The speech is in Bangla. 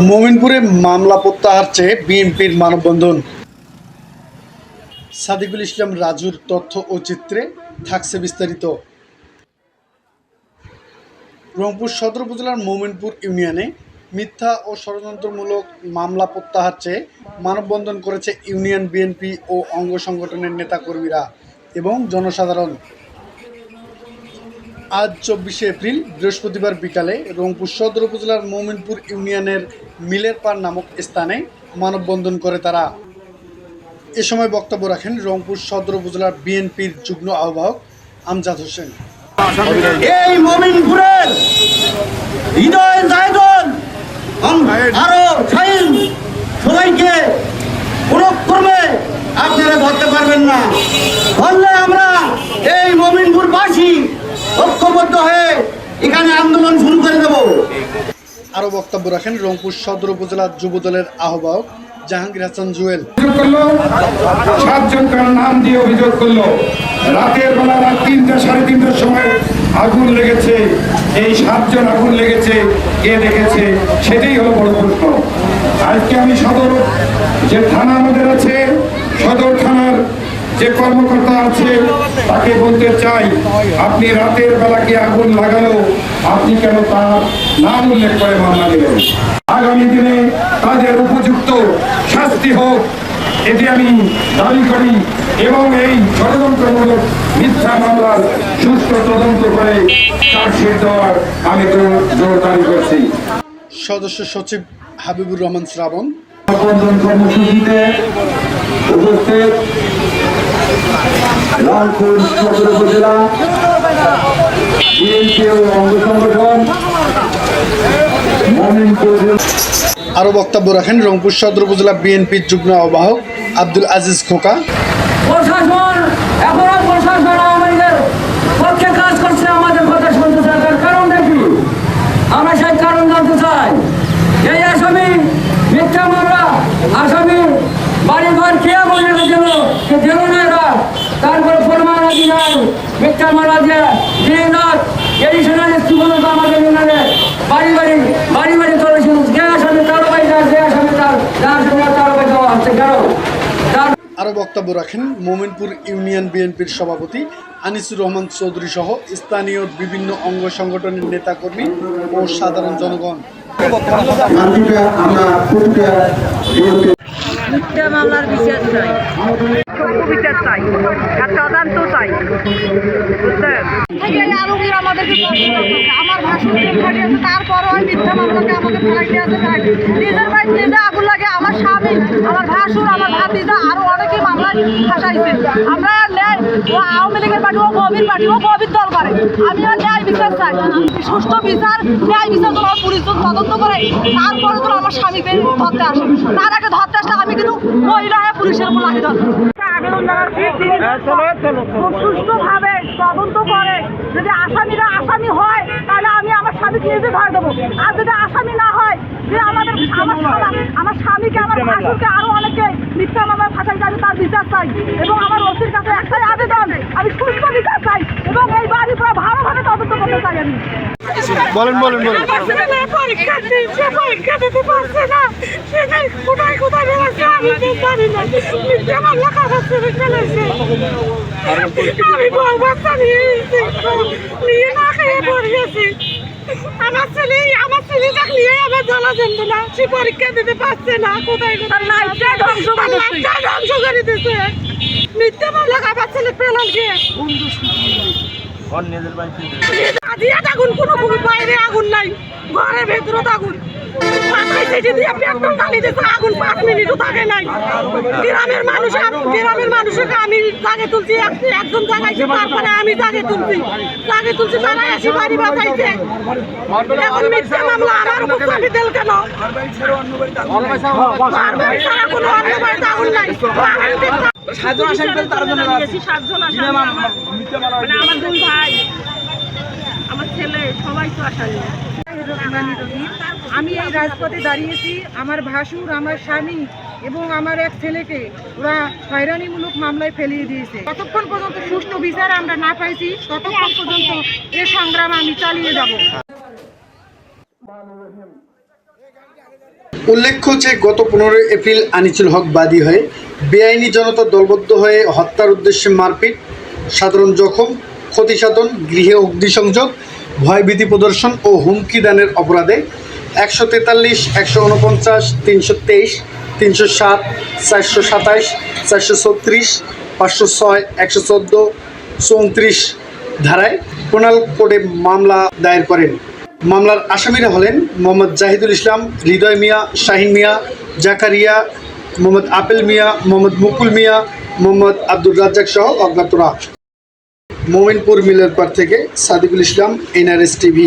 মোমিনপুরে মামলা প্রত্যাহার চেয়ে বিএনপির মানববন্ধন। সাদিকুল ইসলাম রাজুর তথ্য ও চিত্রে থাকছে বিস্তারিত। রংপুর সদর উপজেলার মোমিনপুর ইউনিয়নে মিথ্যা ও ষড়যন্ত্রমূলক মামলা প্রত্যাহার চেয়ে মানববন্ধন করেছে ইউনিয়ন বিএনপি ও অঙ্গ সংগঠনের নেতাকর্মীরা এবং জনসাধারণ। আজ চব্বিশে এপ্রিল, বৃহস্পতিবার বিকালে রংপুর সদর উপজেলার মোমিনপুর ইউনিয়নের মিলের পাড় নামক স্থানে মানববন্ধন করে তারা। এ সময় বক্তব্য রাখেন রংপুর সদর উপজেলার বিএনপির যুগ্ম আহ্বায়ক আমজাদ হোসেন। এই মমিনপুরের হৃদয় জায়দন আরও সবাইকে কোনো ক্রমে আপনারা ধরতে পারবেন না। ধরলে আমরা এই মমিনপুরবাসী ঐক্যবদ্ধ হয়ে এখানে আন্দোলন শুরু করে দেব আরও বক্তব্য রাখেন রংপুর সদর উপজেলা যুবদলের আহ্বায়ক জাহাঙ্গীর হাসান জুয়েল। সাতজন নাম দিয়ে অভিযোগ করল। রাতের বেলা রাত তিনটা, সাড়ে তিনটার সময় আগুন লেগেছে। এই সাতজন আগুন লেগেছে, কে দেখেছে, সেটাই হলো বড় প্রশ্ন। আজকে আমি সদর, যে থানা আমাদের আছে, সদর থানার যে কর্মকর্তা আছে, তাকে বলতে চাই, আপনি রাতের বেলা কি আগুন লাগালো? আপনি কেন তার নাম উল্লেখ করে মামলা দিলেন। আগামী দিনে তাদের উপযুক্ত শাস্তি হোক এটি আমি দাবি করি এবং এই ষড়যন্ত্রমূলক মিথ্যা মামলার সুষ্ঠু তদন্ত করে চার্জশিট দেওয়ার আমি জোর- জোর দাবি করছি। সদস্য সচিব হাবিবুর রহমান শ্রাবণ। কর্মসূচিতে উপস্থিত লালপুর সদর উপজেলা বিএনপি ও অঙ্গ সংগঠন মমিনপুর আরও বক্তব্য রাখেন রংপুর সদর উপজেলা বিএনপির যুগ্ম আহ্বায়ক আব্দুল আজিজ খোকা। প্রশাসন আমাদের কাজ করছে, আমাদের কারণ চাই। এই আসামি আসামি খেয়ে বলে তারপরে প্রমাণ আদি দিয়ে দিয়ে আমাদের বাড়ি বাড়ি বাড়ি বাড়ি তারও তার তারও হচ্ছে কেন আরও বক্তব্য রাখেন মোমিনপুর ইউনিয়ন বিএনপির সভাপতি আনিসুর রহমান চৌধুরী সহ স্থানীয় বিভিন্ন অঙ্গ সংগঠনের নেতাকর্মী ও সাধারণ জনগণ। আমরা মিথ্যা মামলার বিচার চাই। বিচার চাই আর তদন্ত চাই বুঝলেন থেকে এই আরোগ্যের আমাদেরকে প্রশ্ন করতেছে। আমার ভাষণ খাটি আছে তারপরও ওই মিথ্যা মামলাকে আমাদের ফেলাইতে আছে ফেলাইতে। নিজের নিজে আগুন লাগে আমার স্বামী আমার ভাসুর আমার ভাতিজা আরও অনেকে মামলায় ফাঁসাইছে। আমরা ন্যায় ও আওয়ামী লীগের পার্টি ও গভীর পার্টি ও গভীর দল করে। আমি আর ন্যায় বিচার চাই। সুষ্ঠু বিচার ন্যায় বিচার তোমার পুলিশ তদন্ত করে। তারপরে তো আমার স্বামীকে ধরতে আসে। তার আগে ধরতে আসলে আমি কিন্তু মহিলা হয়ে পুলিশের উপর আবেদন জানাচ্ছি খুব সুষ্ঠুভাবে তদন্ত করে যদি আসামিরা আসামি হয় তাহলে আমি আমার স্বামীকে নিজে ধরে দেবো। আর যদি আসামি না হয় যে আমাদের আমার আমার? স্বামীকে আমার ভাসুরকে আরও অনেকে মিথ্যা মামলা ফাঁসাইতে আমি তার বিচার চাই। এবং আমার ওসির কাছে একটাই আবেদন আমি সুস্থ বিচার চাই। এবং এই বাড়ি পুরো ভালোভাবে তদন্ত করতে চাই আমি। বলেন বলেন বলেন। পরীক্ষা দিচ্ছে পরীক্ষা দিতে পারছে না। সেটা কোথায় কোথায় বেরোচ্ছে আমি জানি না। মিথ্যা মামলা কাগজ ফেলেছে? আমি বউ বাচ্চা নিয়ে নিয়ে না খেয়ে পড়ে গেছি। আমার ছেলে আমার ছেলে চাকরি আমার জ্বালা যন্ত্রণা সে পরীক্ষা দিতে পারছে না কোথায় কোথায় লাইফটা ধ্বংস করে লাইফটা ধ্বংস করে দিতে মিথ্যে মামলা আমার ছেলে পেলাল গিয়ে আগুন কোনো বাইরে আগুন নাই ঘরের ভেতরে আগুন মাথায় দিয়ে পেট্রোল ঢালি পাঁচ মিনিটও থাকে নাই। গ্রামের মানুষ গ্রামের মানুষকে আমি জাগে তুলছি একজন জাগাইছে তারপরে আমি জাগে তুলছি। জাগে তুলছি তারা এসে বাড়ি বাঁচাইছে। এখন মিথ্যা মামলা আমার উপর চাপি দিল কেন? ছাড়া কোনো অন্য বাড়িতে আগুন নাই। সাতজন তার জন্য সাতজন আসামি মানে আমার দুই ভাই আমার ছেলে সবাই তো আমি এই রাজপথে দাঁড়িয়েছি, আমার ভাসুর, আমার স্বামী এবং আমার এক ছেলেকে ওরা হয়রানিমূলক মামলায় ফেলিয়ে দিয়েছে। ততক্ষণ পর্যন্ত সুষ্ঠু বিচার আমরা না পাইছি, ততক্ষণ পর্যন্ত এ সংগ্রাম আমি চালিয়ে যাব। উল্লেখ্য যে গত পনেরোই এপ্রিল আনিচুল হক বাদী হয়ে বেআইনি জনতা দলবদ্ধ হয়ে হত্যার উদ্দেশ্যে মারপিট, সাধারণ জখম, ক্ষতিসাধন, গৃহে অগ্নিসংযোগ ভয়ভীতি প্রদর্শন ও হুমকি দানের অপরাধে একশো তেতাল্লিশ, একশো উনপঞ্চাশ তিনশো তেইশ, তিনশো সাত, চারশো সাতাইশ, চারশো ছত্রিশ, পাঁচশো ছয়, একশো চোদ্দ, চৌত্রিশ ধারায় কোনাল কোর্টে মামলা দায়ের করেন। মামলার আসামিরা হলেন মোহাম্মদ জাহিদুল ইসলাম, হৃদয় মিয়া, শাহিন মিয়া, জাকারিয়া, মোহাম্মদ আপেল মিয়া, মোহাম্মদ মুকুল মিয়া, মোহাম্মদ আব্দুর রাজ্জাক সহ অজ্ঞাতরা। মোমিনপুর মিলের পার থেকে সাদিকুল ইসলাম এনআরএস টিভি।